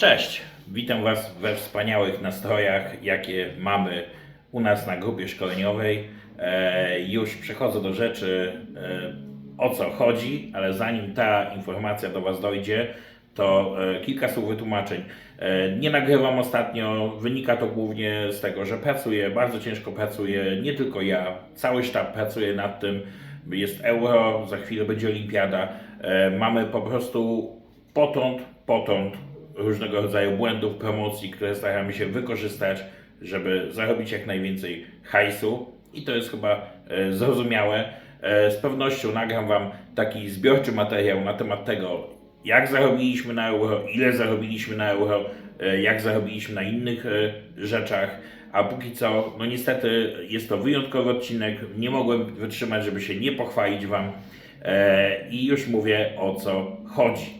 Cześć, witam Was we wspaniałych nastrojach, jakie mamy u nas na grupie szkoleniowej. E, już przechodzę do rzeczy, e, o co chodzi, ale zanim ta informacja do Was dojdzie, to e, kilka słów wytłumaczeń. E, nie nagrywam ostatnio, wynika to głównie z tego, że pracuję, bardzo ciężko pracuję, nie tylko ja, cały sztab pracuje nad tym. Jest euro, za chwilę będzie olimpiada. E, mamy po prostu potąd, potąd różnego rodzaju błędów, promocji, które staramy się wykorzystać, żeby zarobić jak najwięcej hajsu i to jest chyba e, zrozumiałe. E, z pewnością nagram Wam taki zbiorczy materiał na temat tego, jak zarobiliśmy na euro, ile zarobiliśmy na euro, e, jak zarobiliśmy na innych rzeczach. A póki co, no niestety jest to wyjątkowy odcinek. Nie mogłem wytrzymać, żeby się nie pochwalić Wam. I już mówię o co chodzi.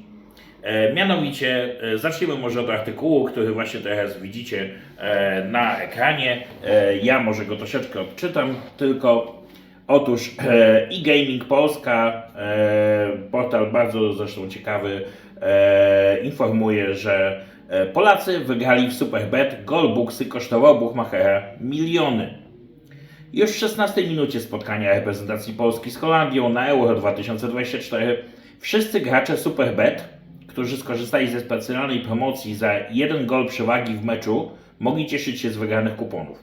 E, Mianowicie e, zacznijmy może od artykułu, który właśnie teraz widzicie e, na ekranie. Ja może go troszeczkę odczytam, tylko otóż e-gaming Polska, portal bardzo zresztą ciekawy, informuje, że Polacy wygrali w Superbet, golbuksy kosztowały Buchmachera miliony. Już w 16 minucie spotkania reprezentacji Polski z Holandią na Euro 2024 wszyscy gracze Superbet, którzy skorzystali ze specjalnej promocji za jeden gol przewagi w meczu, mogli cieszyć się z wygranych kuponów.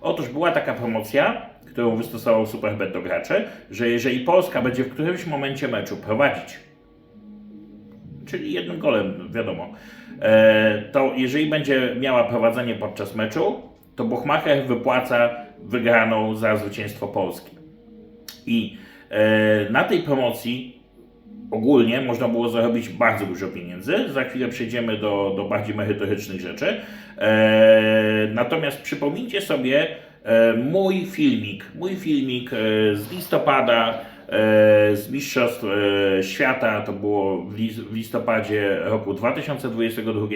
Otóż była taka promocja, którą wystosował Superbet do graczy, że jeżeli Polska będzie w którymś momencie meczu prowadzić, czyli jednym golem, wiadomo, e, to jeżeli będzie miała prowadzenie podczas meczu, to Buchmacher wypłaca wygraną za zwycięstwo Polski. I e, na tej promocji ogólnie można było zarobić bardzo dużo pieniędzy. Za chwilę przejdziemy do, do bardziej merytorycznych rzeczy. E, natomiast przypomnijcie sobie e, mój filmik, mój filmik e, z listopada, z Mistrzostw e, Świata, to było w, lis, w listopadzie roku 2022,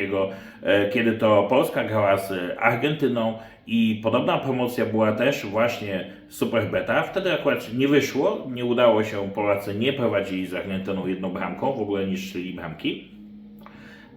e, kiedy to Polska grała z Argentyną i podobna promocja była też właśnie Superbeta. Wtedy akurat nie wyszło, nie udało się, Polacy nie prowadzili z Argentyną jedną bramką, w ogóle nie strzelili bramki,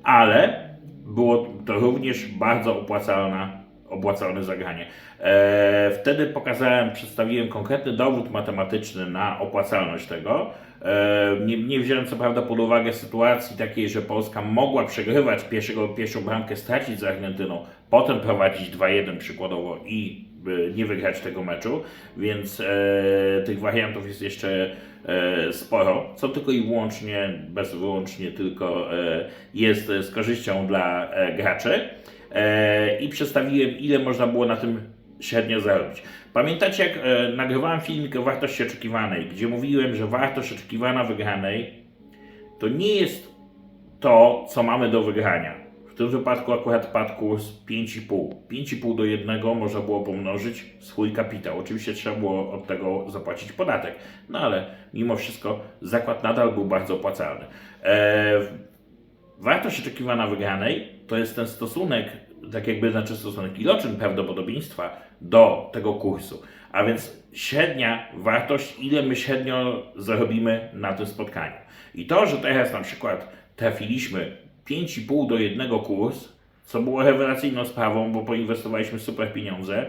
ale było to również bardzo opłacalna, opłacalne zagranie. E, wtedy pokazałem, przedstawiłem konkretny dowód matematyczny na opłacalność tego. E, nie, nie wziąłem co prawda pod uwagę sytuacji takiej, że Polska mogła przegrywać pierwszego, pierwszą bramkę, stracić z Argentyną, potem prowadzić 2-1 przykładowo i e, nie wygrać tego meczu, więc e, tych wariantów jest jeszcze e, sporo, co tylko i wyłącznie, bez wyłącznie tylko e, jest z korzyścią dla e, graczy i przedstawiłem ile można było na tym średnio zarobić. Pamiętacie jak e, nagrywałem filmik o wartości oczekiwanej, gdzie mówiłem, że wartość oczekiwana wygranej to nie jest to, co mamy do wygrania. W tym wypadku akurat padł kurs 5,5. 5,5 do 1 można było pomnożyć swój kapitał. Oczywiście trzeba było od tego zapłacić podatek, no ale mimo wszystko zakład nadal był bardzo opłacalny. E, wartość oczekiwana wygranej to jest ten stosunek, tak jakby znaczy stosunek iloczyn prawdopodobieństwa do tego kursu. A więc średnia wartość, ile my średnio zarobimy na tym spotkaniu. I to, że teraz na przykład trafiliśmy 5,5 do 1 kurs, co było rewelacyjną sprawą, bo poinwestowaliśmy super pieniądze,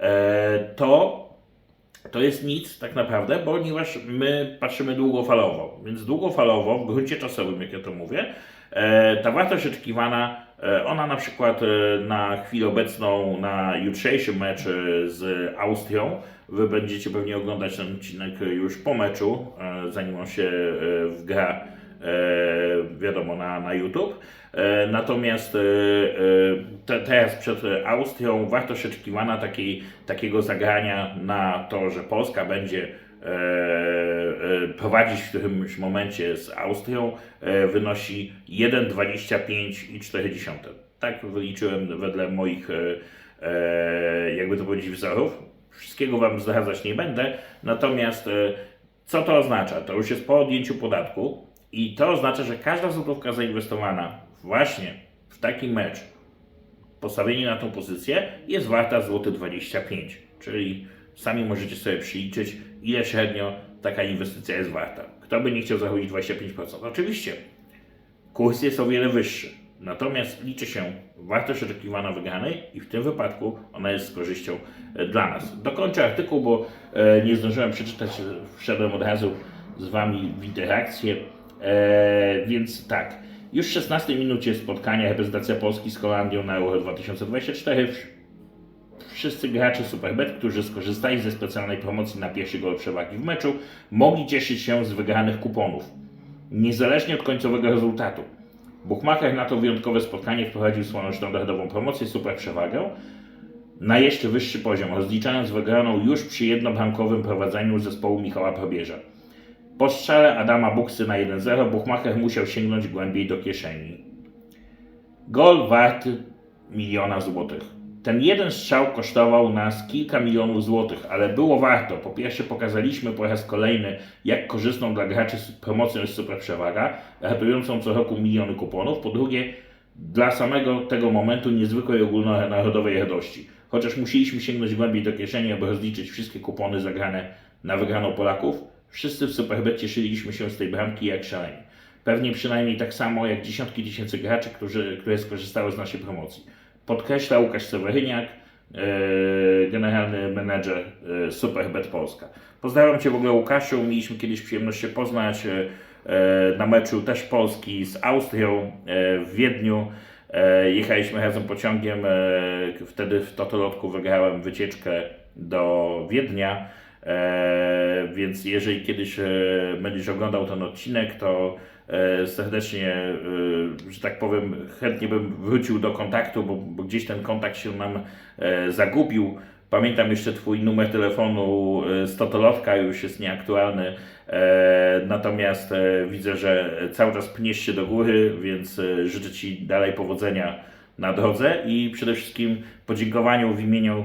e, to to jest nic tak naprawdę, ponieważ my patrzymy długofalowo. Więc długofalowo, w gruncie czasowym, jak ja to mówię, ta wartość oczekiwana, e, ona na przykład e, na chwilę obecną, na jutrzejszy mecz e, z Austrią, wy będziecie pewnie oglądać ten odcinek już po meczu, e, zanim on się e, wgra, e, wiadomo, na, na YouTube. E, Natomiast e, e, te, teraz przed Austrią wartość oczekiwana takiej, takiego zagrania na to, że Polska będzie e, e, prowadzić w którymś momencie z Austrią e, wynosi 1,25,4. Tak wyliczyłem wedle moich, e, e, jakby to powiedzieć, wzorów. Wszystkiego Wam zdradzać nie będę, natomiast e, co to oznacza? To już jest po odjęciu podatku i to oznacza, że każda złotówka zainwestowana właśnie w taki mecz, postawienie na tą pozycję jest warta złoty 25, czyli sami możecie sobie przeliczyć, ile średnio taka inwestycja jest warta. Kto by nie chciał zachodzić 25%? Oczywiście, kurs jest o wiele wyższy, Natomiast liczy się wartość oczekiwana wygranej i w tym wypadku ona jest z korzyścią e, dla nas. Dokończę artykuł, bo e, nie zdążyłem przeczytać, e, wszedłem od razu z Wami w interakcję. E, więc tak, już w 16 minucie spotkania reprezentacja Polski z Holandią na Euro 2024 Wszyscy gracze Superbet, którzy skorzystali ze specjalnej promocji na pierwszy gol przewagi w meczu, mogli cieszyć się z wygranych kuponów, niezależnie od końcowego rezultatu. Buchmacher na to wyjątkowe spotkanie wprowadził swoją standardową promocję Super Przewagę na jeszcze wyższy poziom, rozliczając wygraną już przy jednobramkowym prowadzeniu zespołu Michała Probierza. Po strzale Adama Buksy na 1-0 Buchmacher musiał sięgnąć głębiej do kieszeni. Gol warty miliona złotych. Ten jeden strzał kosztował nas kilka milionów złotych, ale było warto. Po pierwsze pokazaliśmy po raz kolejny, jak korzystną dla graczy promocją jest super przewaga, ratującą co roku miliony kuponów. Po drugie, dla samego tego momentu niezwykłej ogólnonarodowej radości. Chociaż musieliśmy sięgnąć głębiej do kieszeni, aby rozliczyć wszystkie kupony zagrane na wygraną Polaków, wszyscy w Superbet cieszyliśmy się z tej bramki jak szaleni. Pewnie przynajmniej tak samo jak dziesiątki tysięcy graczy, którzy, które skorzystały z naszej promocji. Podkreśla Łukasz Seweryniak, e, generalny menedżer e, Superbet Polska. Pozdrawiam Cię w ogóle Łukaszu, mieliśmy kiedyś przyjemność się poznać e, na meczu też Polski z Austrią e, w Wiedniu. E, Jechaliśmy razem pociągiem, e, wtedy w Totolotku wygrałem wycieczkę do Wiednia. E, więc jeżeli kiedyś e, będziesz oglądał ten odcinek, to e, serdecznie, że tak powiem, chętnie bym wrócił do kontaktu, bo, bo gdzieś ten kontakt się nam zagubił. Pamiętam jeszcze Twój numer telefonu z Totolotka, już jest nieaktualny. Natomiast widzę, że cały czas pniesz się do góry, więc życzę Ci dalej powodzenia na drodze i przede wszystkim podziękowaniu w imieniu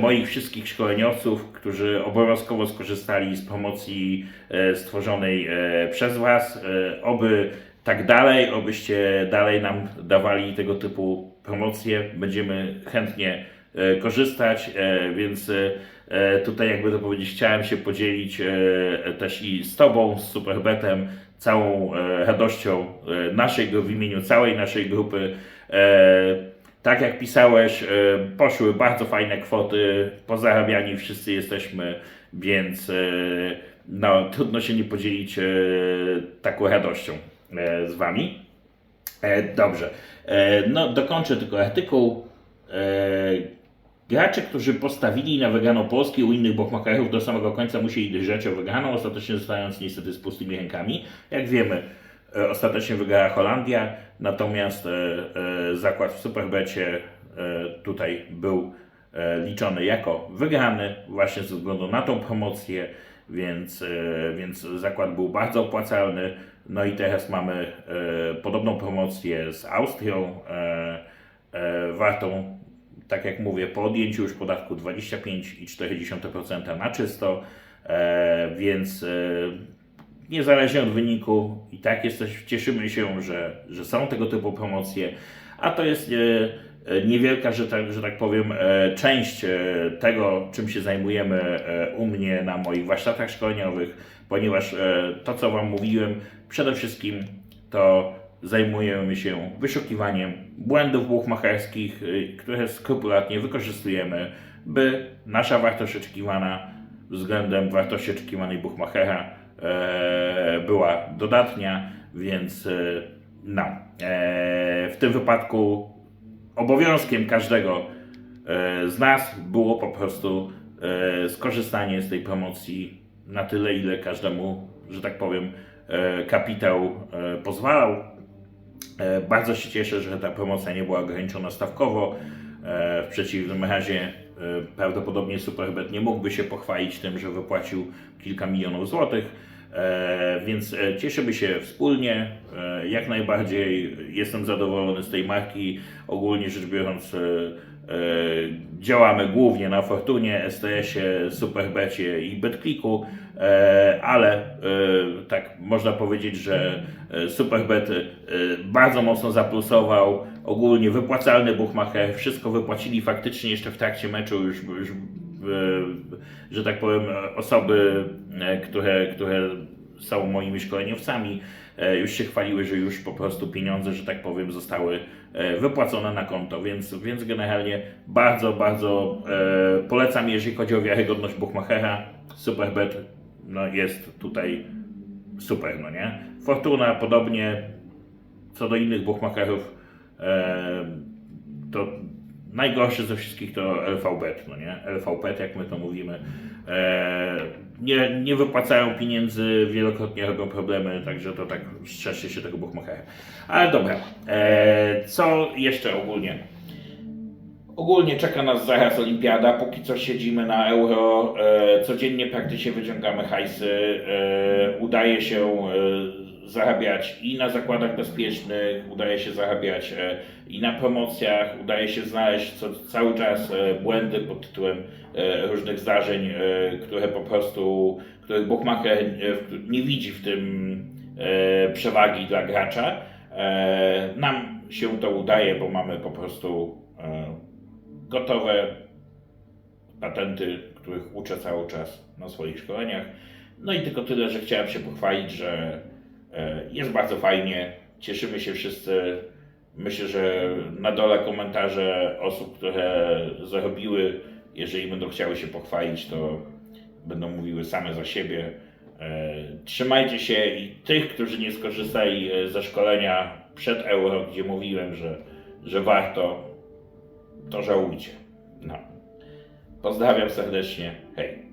moich wszystkich szkoleniowców, którzy obowiązkowo skorzystali z promocji e, stworzonej e, przez Was. E, Oby tak dalej, obyście dalej nam dawali tego typu promocje. Będziemy chętnie e, korzystać, e, więc e, e, tutaj jakby to powiedzieć, chciałem się podzielić e, też i z Tobą, z Superbetem, całą e, radością e, naszej, w imieniu całej naszej grupy. Tak jak pisałeś, e, poszły bardzo fajne kwoty, pozarabiani wszyscy jesteśmy, więc e, no, trudno się nie podzielić e, taką radością z Wami. Dobrze, no dokończę tylko artykuł. Gracze, którzy postawili na wygraną Polski u innych bookmacherów do samego końca musieli drżeć o wygraną, ostatecznie zostając niestety z pustymi rękami. Jak wiemy, ostatecznie wygrała Holandia, natomiast e, e, zakład w Superbecie e, tutaj był e, liczony jako wygrany właśnie ze względu na tą promocję, więc, e, więc zakład był bardzo opłacalny. No i teraz mamy e, podobną promocję z Austrią, e, e, wartą tak jak mówię, po odjęciu już podatku 25,4% na czysto, e, więc e, niezależnie od wyniku i tak jesteś, cieszymy się, że, że są tego typu promocje, a to jest e, e, niewielka, że tak, że tak powiem, e, część tego, czym się zajmujemy u mnie na moich warsztatach szkoleniowych, ponieważ to, co Wam mówiłem, przede wszystkim to zajmujemy się wyszukiwaniem błędów buchmacherskich, które skrupulatnie wykorzystujemy, by nasza wartość oczekiwana względem wartości oczekiwanej buchmachera była dodatnia, więc e, no, e, w tym wypadku obowiązkiem każdego e, z nas było po prostu e, skorzystanie z tej promocji na tyle, ile każdemu, że tak powiem, e, kapitał e, pozwalał. E, Bardzo się cieszę, że ta promocja nie była ograniczona stawkowo. E, W przeciwnym razie e, prawdopodobnie Superbet nie mógłby się pochwalić tym, że wypłacił kilka milionów złotych. E, Więc e, cieszymy się wspólnie. E, Jak najbardziej jestem zadowolony z tej marki. Ogólnie rzecz biorąc, działamy głównie na Fortunie, STS-ie, Superbecie i BetClicku, e, ale tak można powiedzieć, że Superbet bardzo mocno zaplusował. Ogólnie wypłacalny buchmacher, wszystko wypłacili faktycznie jeszcze w trakcie meczu już, już że tak powiem, osoby, e, które, które są moimi szkoleniowcami, e, już się chwaliły, że już po prostu pieniądze, że tak powiem, zostały e, wypłacone na konto, więc, więc generalnie bardzo, bardzo e, polecam, jeżeli chodzi o wiarygodność Buchmachera. Superbet no, jest tutaj super, no nie? Fortuna podobnie, co do innych bookmacherów, e, to najgorszy ze wszystkich to LVBet, no nie? LVPet, jak my to mówimy. E, nie, nie wypłacają pieniędzy, wielokrotnie robią problemy, także to tak strzeżcie się tego bookmachera. Ale dobra, e, co jeszcze ogólnie? Ogólnie czeka nas zaraz olimpiada, póki co siedzimy na euro, e, codziennie praktycznie wyciągamy hajsy, e, udaje się e, zarabiać i na zakładach bezpiecznych, udaje się zarabiać e, i na promocjach, udaje się znaleźć co, cały czas e, błędy pod tytułem e, różnych zdarzeń, które po prostu, których bookmacher w- nie widzi w tym przewagi dla gracza. Nam się to udaje, bo mamy po prostu gotowe patenty, których uczę cały czas na swoich szkoleniach. No i tylko tyle, że chciałem się pochwalić, że jest bardzo fajnie, cieszymy się wszyscy. Myślę, że na dole komentarze osób, które zarobiły, jeżeli będą chciały się pochwalić, to będą mówiły same za siebie. E, Trzymajcie się i tych, którzy nie skorzystali e, ze szkolenia przed euro, gdzie mówiłem, że, że warto, to żałujcie. No. Pozdrawiam serdecznie. Hej.